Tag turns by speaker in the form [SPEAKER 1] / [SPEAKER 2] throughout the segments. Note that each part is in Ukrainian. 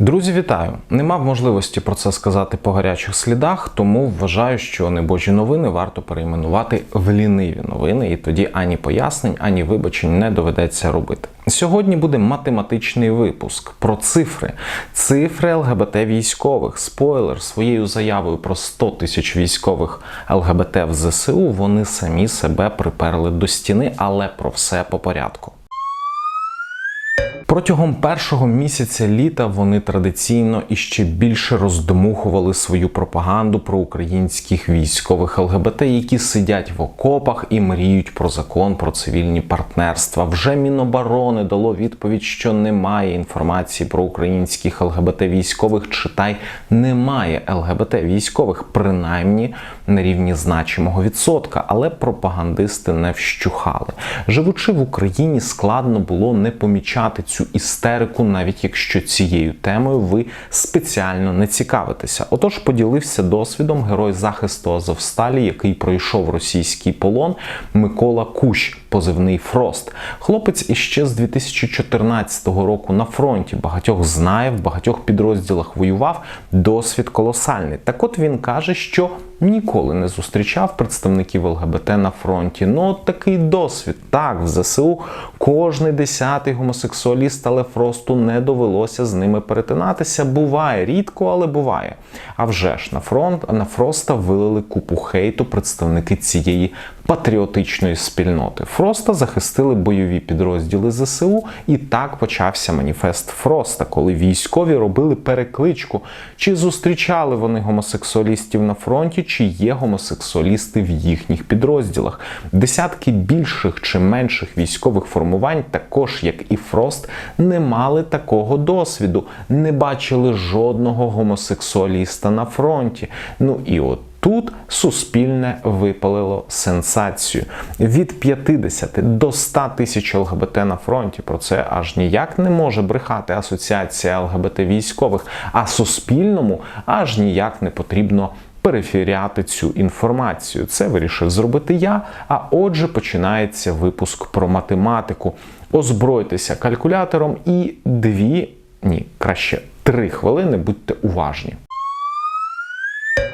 [SPEAKER 1] Друзі, вітаю! Не мав можливості про це сказати по гарячих слідах, тому вважаю, що небожі новини варто перейменувати в ліниві новини, і тоді ані пояснень, ані вибачень не доведеться робити. Сьогодні буде математичний випуск про цифри, цифри ЛГБТ військових. Спойлер своєю заявою про 100 тисяч військових ЛГБТ в ЗСУ. Вони самі себе приперли до стіни, але про все по порядку. Протягом першого місяця літа вони традиційно і ще більше роздмухували свою пропаганду про українських військових ЛГБТ, які сидять в окопах і мріють про закон про цивільні партнерства. Вже Міноборони дало відповідь, що немає інформації про українських ЛГБТ військових. Читай немає ЛГБТ військових, принаймні на рівні значимого відсотка, але пропагандисти не вщухали. Живучи в Україні, складно було не помічати цю істерику, навіть якщо цією темою ви спеціально не цікавитеся. Отож, поділився досвідом герой захисту Азовсталі, який пройшов російський полон Микола Кущ, позивний Фрост. Хлопець іще з 2014 року на фронті. Багатьох знає, в багатьох підрозділах воював. Досвід колосальний. Так от він каже, що ніколи не зустрічав представників ЛГБТ на фронті. Ну, от такий досвід. Так, в ЗСУ кожний десятий гомосексуаліст, але Фросту не довелося з ними перетинатися. Буває рідко, але буває. А вже ж на фронт, на Фроста вилили купу хейту представники цієї патріотичної спільноти. Фроста захистили бойові підрозділи ЗСУ, і так почався маніфест Фроста, коли військові робили перекличку, чи зустрічали вони гомосексуалістів на фронті, чи є гомосексуалісти в їхніх підрозділах. Десятки більших чи менших військових формувань, також як і Фрост, не мали такого досвіду, не бачили жодного гомосексуаліста на фронті. Ну і от. Тут суспільне випалило сенсацію від 50 до 100 тисяч ЛГБТ на фронті. Про це аж ніяк не може брехати Асоціація ЛГБТ військових, а суспільному аж ніяк не потрібно. Перефіряти цю інформацію. Це вирішив зробити я. А отже, починається випуск про математику. Озбройтеся калькулятором і дві, ні, краще три хвилини будьте уважні.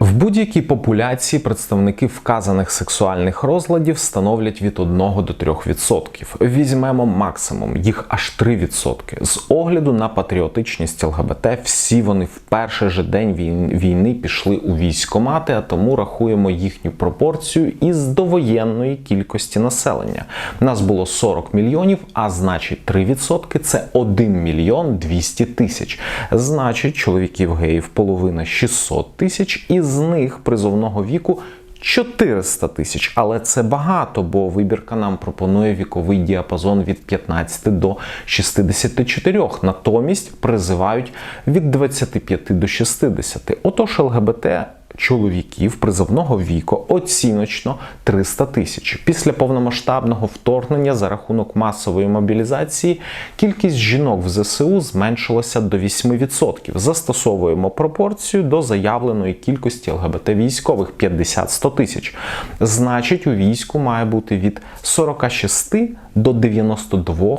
[SPEAKER 1] В будь-якій популяції представники вказаних сексуальних розладів становлять від 1 до 3%. Візьмемо максимум, їх аж 3%. З огляду на патріотичність ЛГБТ, всі вони в перший же день війни пішли у військомати, а тому рахуємо їхню пропорцію із довоєнної кількості населення. Нас було 40 мільйонів, а значить 3% це 1 мільйон 200 тисяч. Значить, чоловіків геїв половина 600 тисяч і з них призовного віку 400 тисяч, але це багато, бо вибірка нам пропонує віковий діапазон від 15 до 64. Натомість призивають від 25 до 60. Отож, ЛГБТ чоловіків призовного віку оціночно 300 тисяч. Після повномасштабного вторгнення за рахунок масової мобілізації кількість жінок в ЗСУ зменшилася до 8%. Застосовуємо пропорцію до заявленої кількості ЛГБТ військових 50-100 тисяч. Значить, у війську має бути від 46 до 92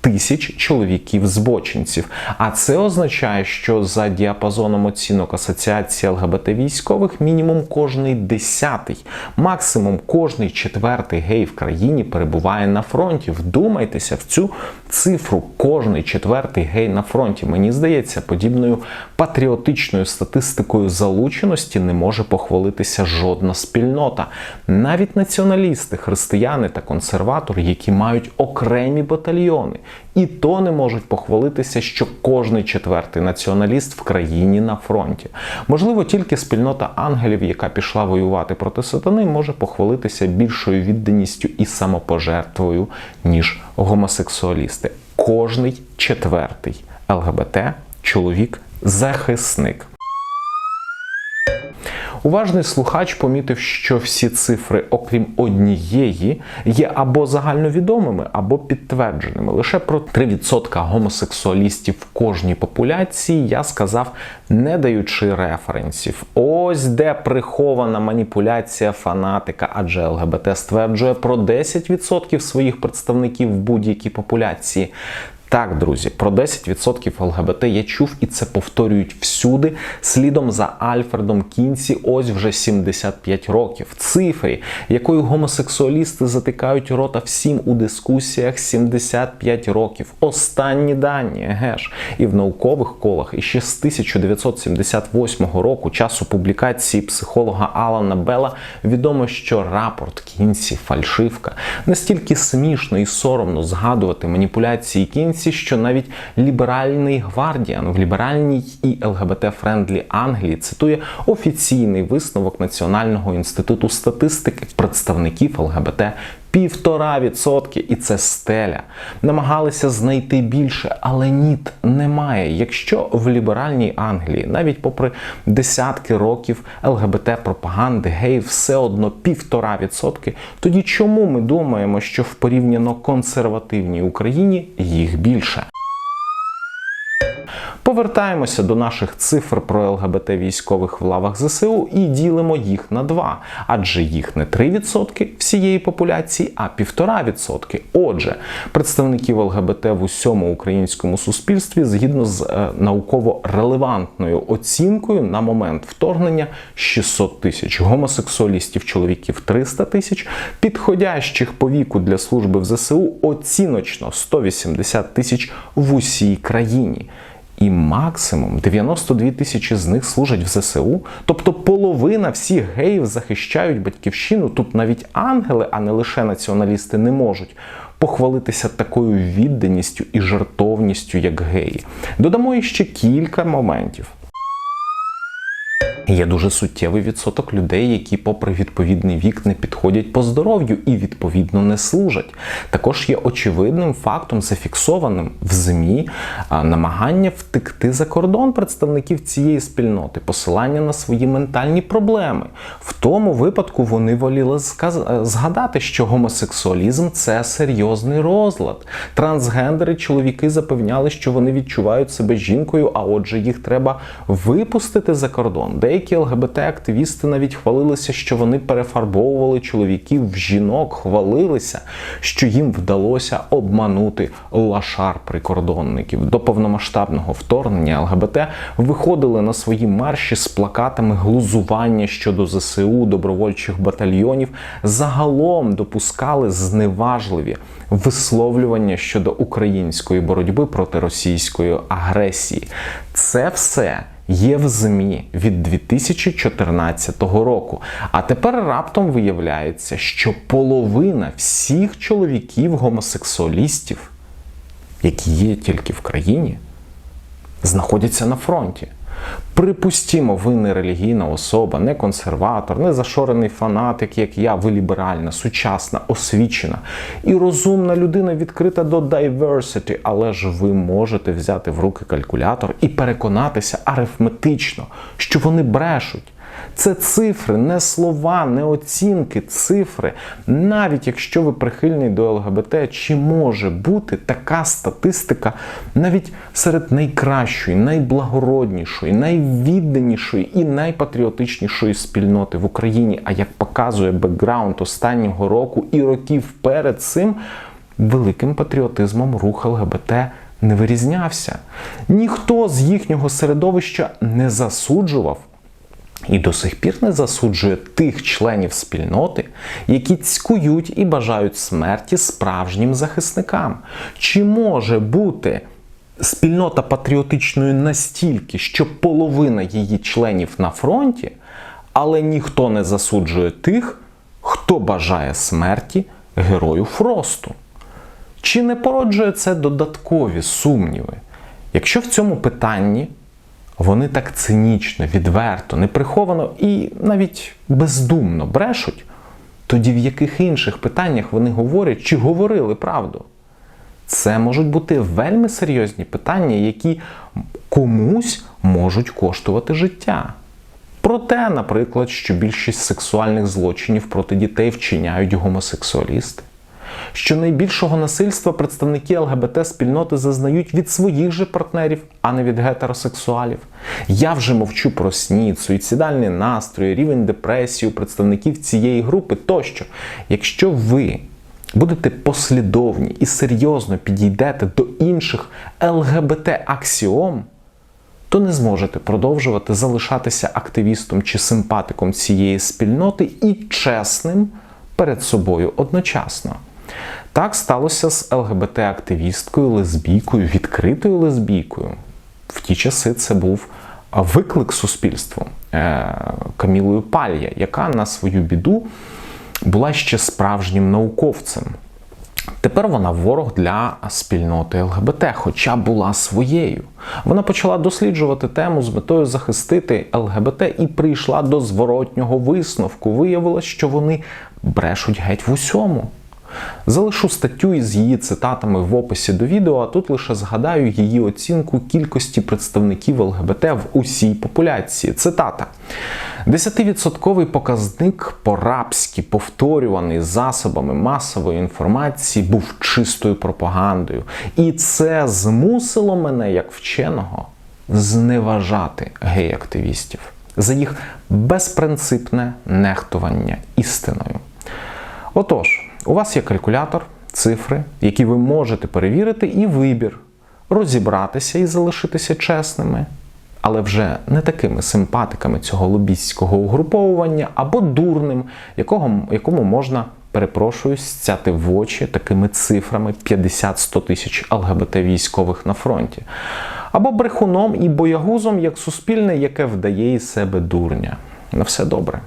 [SPEAKER 1] тисяч чоловіків-збочинців. А це означає, що за діапазоном оцінок Асоціації ЛГБТ військових мінімум кожний десятий, максимум кожний четвертий гей в країні перебуває на фронті. Вдумайтеся в цю цифру. Кожний четвертий гей на фронті. Мені здається, подібною патріотичною статистикою залученості не може похвалитися жодна спільнота. Навіть націоналісти, християни та консерватори, які мають окремі батальйони. І то не можуть похвалитися, що кожний четвертий націоналіст в країні на фронті. Можливо, тільки спільнота ангелів, яка пішла воювати проти сатани, може похвалитися більшою відданістю і самопожертвою, ніж гомосексуалісти. Кожний четвертий ЛГБТ чоловік захисник. Уважний слухач помітив, що всі цифри, окрім однієї, є або загальновідомими, або підтвердженими. Лише про 3% гомосексуалістів в кожній популяції я сказав, не даючи референсів. Ось де прихована маніпуляція фанатика, адже ЛГБТ стверджує про 10% своїх представників в будь-якій популяції. Так, друзі, про 10% ЛГБТ я чув і це повторюють всюди. Слідом за Альфредом Кінці, ось вже 75 років. Цифрі, якою гомосексуалісти затикають рота всім у дискусіях 75 років. Останні дані, еге ж. І в наукових колах іще з 1978 року, часу публікації психолога Алана Белла, відомо, що рапорт Кінці фальшивка. Настільки смішно і соромно згадувати маніпуляції Кінці що навіть ліберальний гвардіан в ліберальній і ЛГБТ-френдлі Англії цитує офіційний висновок Національного інституту статистики представників ЛГБТ. Півтора відсотки, і це стеля. Намагалися знайти більше, але ніт немає. Якщо в ліберальній Англії, навіть попри десятки років ЛГБТ-пропаганди, гей, все одно півтора відсотки, тоді чому ми думаємо, що в порівняно консервативній Україні їх більше? Повертаємося до наших цифр про ЛГБТ військових в лавах ЗСУ і ділимо їх на два, адже їх не 3% всієї популяції, а 1,5%. Отже, представників ЛГБТ в усьому українському суспільстві згідно з е, науково релевантною оцінкою на момент вторгнення 600 тисяч гомосексуалістів, чоловіків 300 тисяч, підходящих по віку для служби в ЗСУ оціночно 180 тисяч в усій країні. І максимум 92 тисячі з них служать в ЗСУ. Тобто половина всіх геїв захищають батьківщину. Тут навіть ангели, а не лише націоналісти, не можуть похвалитися такою відданістю і жартовністю, як геї. Додамо іще кілька моментів. Є дуже суттєвий відсоток людей, які, попри відповідний вік, не підходять по здоров'ю і відповідно не служать. Також є очевидним фактом, зафіксованим в ЗМІ намагання втекти за кордон представників цієї спільноти, посилання на свої ментальні проблеми. В тому випадку вони воліли згадати, що гомосексуалізм це серйозний розлад. Трансгендери чоловіки запевняли, що вони відчувають себе жінкою, а отже, їх треба випустити за кордон. Деякі ЛГБТ-активісти навіть хвалилися, що вони перефарбовували чоловіків в жінок, хвалилися, що їм вдалося обманути лашар прикордонників. До повномасштабного вторгнення ЛГБТ виходили на свої марші з плакатами глузування щодо ЗСУ, добровольчих батальйонів. Загалом допускали зневажливі висловлювання щодо української боротьби проти російської агресії. Це все є в ЗМІ від 2014 року. А тепер раптом виявляється, що половина всіх чоловіків гомосексуалістів, які є тільки в країні, знаходяться на фронті. Припустімо, ви не релігійна особа, не консерватор, не зашорений фанатик, як я, ви ліберальна, сучасна, освічена і розумна людина відкрита до diversity, але ж ви можете взяти в руки калькулятор і переконатися арифметично, що вони брешуть. Це цифри, не слова, не оцінки, цифри. Навіть якщо ви прихильний до ЛГБТ, чи може бути така статистика навіть серед найкращої, найблагороднішої, найвідданішої і найпатріотичнішої спільноти в Україні? А як показує бекграунд останнього року і років перед цим, великим патріотизмом рух ЛГБТ. Не вирізнявся. Ніхто з їхнього середовища не засуджував і до сих пір не засуджує тих членів спільноти, які цькують і бажають смерті справжнім захисникам. Чи може бути спільнота патріотичною настільки, що половина її членів на фронті, але ніхто не засуджує тих, хто бажає смерті герою Фросту? Чи не породжує це додаткові сумніви? Якщо в цьому питанні вони так цинічно, відверто, неприховано і навіть бездумно брешуть, тоді в яких інших питаннях вони говорять чи говорили правду? Це можуть бути вельми серйозні питання, які комусь можуть коштувати життя. Про те, наприклад, що більшість сексуальних злочинів проти дітей вчиняють гомосексуалісти що найбільшого насильства представники ЛГБТ-спільноти зазнають від своїх же партнерів, а не від гетеросексуалів. Я вже мовчу про снід, суїцидальні настрої, рівень депресії у представників цієї групи тощо. Якщо ви будете послідовні і серйозно підійдете до інших ЛГБТ-аксіом, то не зможете продовжувати залишатися активістом чи симпатиком цієї спільноти і чесним перед собою одночасно. Так сталося з ЛГБТ-активісткою, лесбійкою, відкритою лесбійкою. В ті часи це був виклик суспільству е, Камілою Палья, яка на свою біду була ще справжнім науковцем. Тепер вона ворог для спільноти ЛГБТ, хоча була своєю. Вона почала досліджувати тему з метою захистити ЛГБТ і прийшла до зворотнього висновку. Виявилось, що вони брешуть геть в усьому. Залишу статтю із її цитатами в описі до відео, а тут лише згадаю її оцінку кількості представників ЛГБТ в усій популяції. Цитата: 10% показник по-рабськи повторюваний засобами масової інформації був чистою пропагандою. І це змусило мене, як вченого, зневажати гей-активістів за їх безпринципне нехтування істиною. Отож. У вас є калькулятор, цифри, які ви можете перевірити, і вибір розібратися і залишитися чесними, але вже не такими симпатиками цього лобістського угруповування або дурним, якого, якому можна, перепрошую, стяти в очі такими цифрами 50-100 тисяч ЛГБТ військових на фронті, або брехуном і боягузом як суспільне, яке вдає із себе дурня. На все добре.